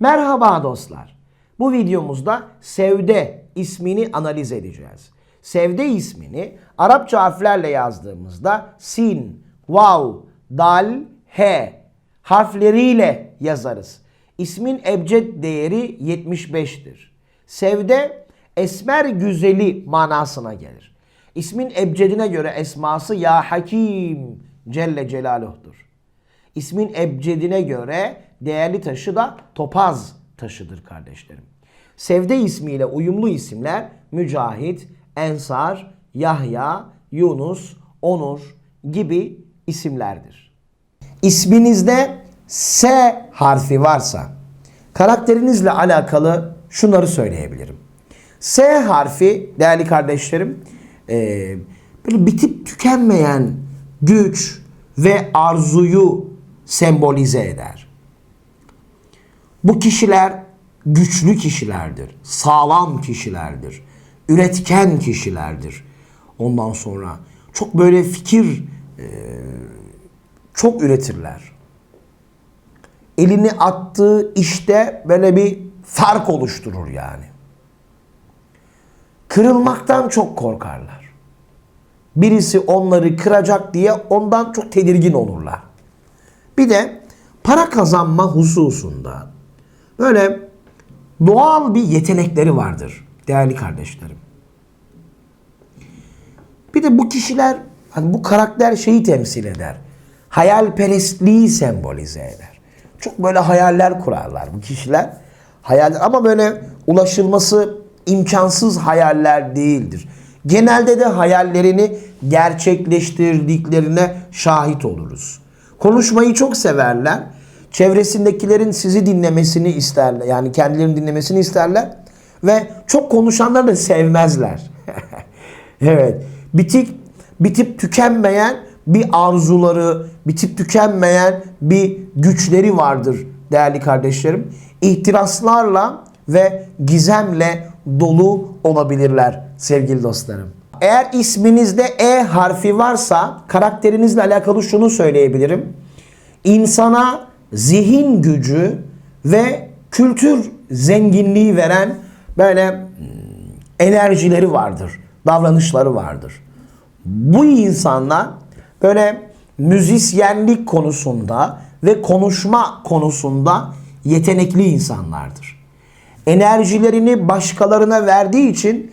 Merhaba dostlar. Bu videomuzda Sevde ismini analiz edeceğiz. Sevde ismini Arapça harflerle yazdığımızda sin, vav, dal, he harfleriyle yazarız. İsmin ebced değeri 75'tir. Sevde esmer güzeli manasına gelir. İsmin ebcedine göre esması Ya Hakim Celle Celaluh'tur. İsmin ebcedine göre değerli taşı da topaz taşıdır kardeşlerim. Sevde ismiyle uyumlu isimler Mücahit, Ensar, Yahya, Yunus, Onur gibi isimlerdir. İsminizde S harfi varsa karakterinizle alakalı şunları söyleyebilirim. S harfi değerli kardeşlerim eee, böyle bitip tükenmeyen güç ve arzuyu sembolize eder. Bu kişiler güçlü kişilerdir, sağlam kişilerdir, üretken kişilerdir. Ondan sonra çok böyle fikir eee, çok üretirler. Elini attığı işte böyle bir fark oluşturur yani. Kırılmaktan çok korkarlar. Birisi onları kıracak diye ondan çok tedirgin olurlar. Bir de para kazanma hususunda böyle doğal bir yetenekleri vardır değerli kardeşlerim. Bir de bu kişiler hani bu karakter şeyi temsil eder. Hayalperestliği sembolize eder. Çok böyle hayaller kurarlar bu kişiler. Hayaller ama böyle ulaşılması imkansız hayaller değildir. Genelde de hayallerini gerçekleştirdiklerine şahit oluruz. Konuşmayı çok severler. Çevresindekilerin sizi dinlemesini isterler. Yani kendilerini dinlemesini isterler. Ve çok konuşanları da sevmezler. evet. Bitip, bitip tükenmeyen bir arzuları, bitip tükenmeyen bir güçleri vardır değerli kardeşlerim. İhtiraslarla ve gizemle dolu olabilirler sevgili dostlarım. Eğer isminizde E harfi varsa karakterinizle alakalı şunu söyleyebilirim. İnsana zihin gücü ve kültür zenginliği veren böyle hmm, enerjileri vardır, davranışları vardır. Bu insanlar böyle müzisyenlik konusunda ve konuşma konusunda yetenekli insanlardır. Enerjilerini başkalarına verdiği için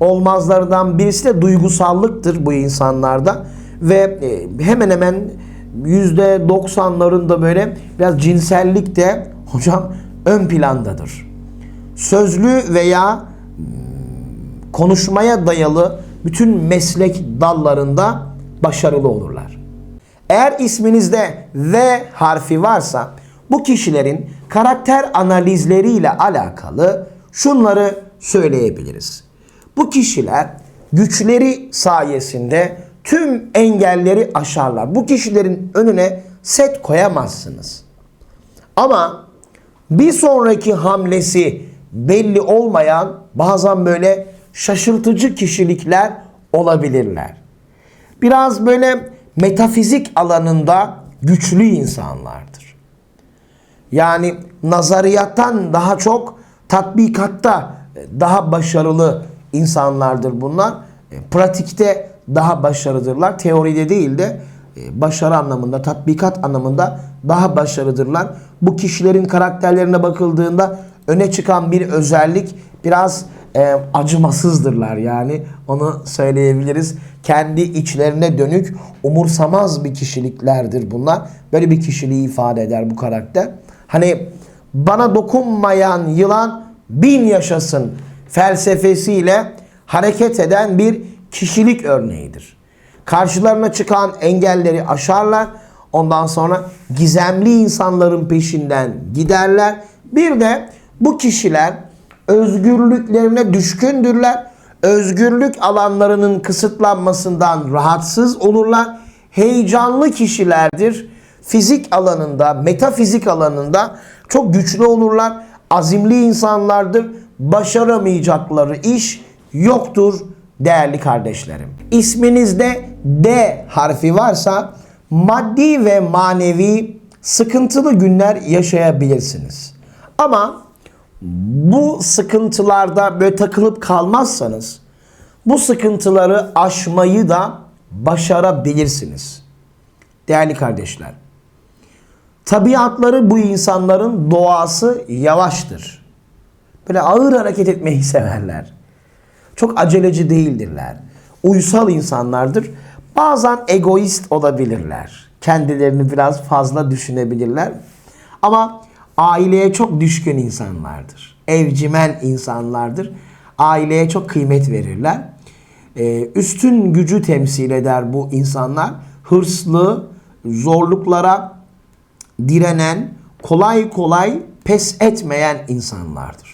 olmazlardan birisi de duygusallıktır bu insanlarda ve e, hemen hemen yüzde doksanlarında böyle biraz cinsellik de hocam ön plandadır. Sözlü veya hmm, konuşmaya dayalı bütün meslek dallarında başarılı olurlar. Eğer isminizde V harfi varsa bu kişilerin karakter analizleriyle alakalı şunları söyleyebiliriz. Bu kişiler güçleri sayesinde tüm engelleri aşarlar. Bu kişilerin önüne set koyamazsınız. Ama bir sonraki hamlesi belli olmayan bazen böyle şaşırtıcı kişilikler olabilirler. Biraz böyle metafizik alanında güçlü insanlardır. Yani nazariyattan daha çok tatbikatta daha başarılı insanlardır bunlar. E, Pratikte daha başarılıdırlar. Teoride değil de e, başarı anlamında, tatbikat anlamında daha başarılıdırlar. Bu kişilerin karakterlerine bakıldığında öne çıkan bir özellik biraz e, acımasızdırlar yani onu söyleyebiliriz. Kendi içlerine dönük umursamaz bir kişiliklerdir bunlar. Böyle bir kişiliği ifade eder bu karakter. Hani bana dokunmayan yılan bin yaşasın felsefesiyle hareket eden bir kişilik örneğidir. Karşılarına çıkan engelleri aşarlar. Ondan sonra gizemli insanların peşinden giderler. Bir de bu kişiler özgürlüklerine düşkündürler. Özgürlük alanlarının kısıtlanmasından rahatsız olurlar. Heyecanlı kişilerdir. Fizik alanında, metafizik alanında çok güçlü olurlar. Azimli insanlardır. Başaramayacakları iş yoktur değerli kardeşlerim. İsminizde D harfi varsa maddi ve manevi sıkıntılı günler yaşayabilirsiniz. Ama bu sıkıntılarda böyle takılıp kalmazsanız bu sıkıntıları aşmayı da başarabilirsiniz. Değerli kardeşler. Tabiatları bu insanların doğası yavaştır. Böyle ağır hareket etmeyi severler. Çok aceleci değildirler. Uysal insanlardır. Bazen egoist olabilirler. Kendilerini biraz fazla düşünebilirler. Ama aileye çok düşkün insanlardır. Evcimen insanlardır. Aileye çok kıymet verirler. Ee, üstün gücü temsil eder bu insanlar. Hırslı, zorluklara direnen, kolay kolay pes etmeyen insanlardır.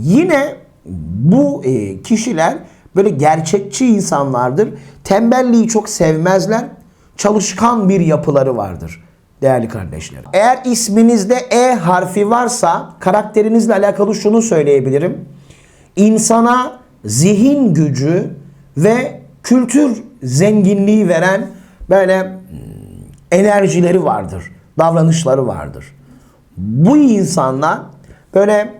Yine bu e, kişiler böyle gerçekçi insanlardır. Tembelliği çok sevmezler. Çalışkan bir yapıları vardır değerli kardeşlerim. Eğer isminizde E harfi varsa karakterinizle alakalı şunu söyleyebilirim. İnsana zihin gücü ve kültür zenginliği veren böyle hmm, enerjileri vardır, davranışları vardır. Bu insanlar böyle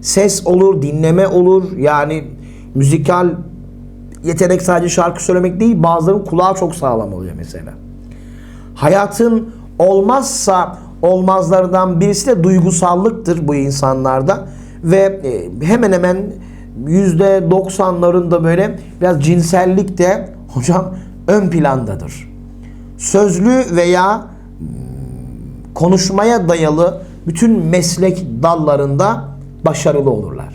ses olur, dinleme olur. Yani müzikal yetenek sadece şarkı söylemek değil, bazılarının kulağı çok sağlam oluyor mesela. Hayatın olmazsa olmazlardan birisi de duygusallıktır bu insanlarda ve e, hemen hemen yüzde doksanlarında böyle biraz cinsellik de hocam ön plandadır. Sözlü veya hmm, konuşmaya dayalı bütün meslek dallarında başarılı olurlar.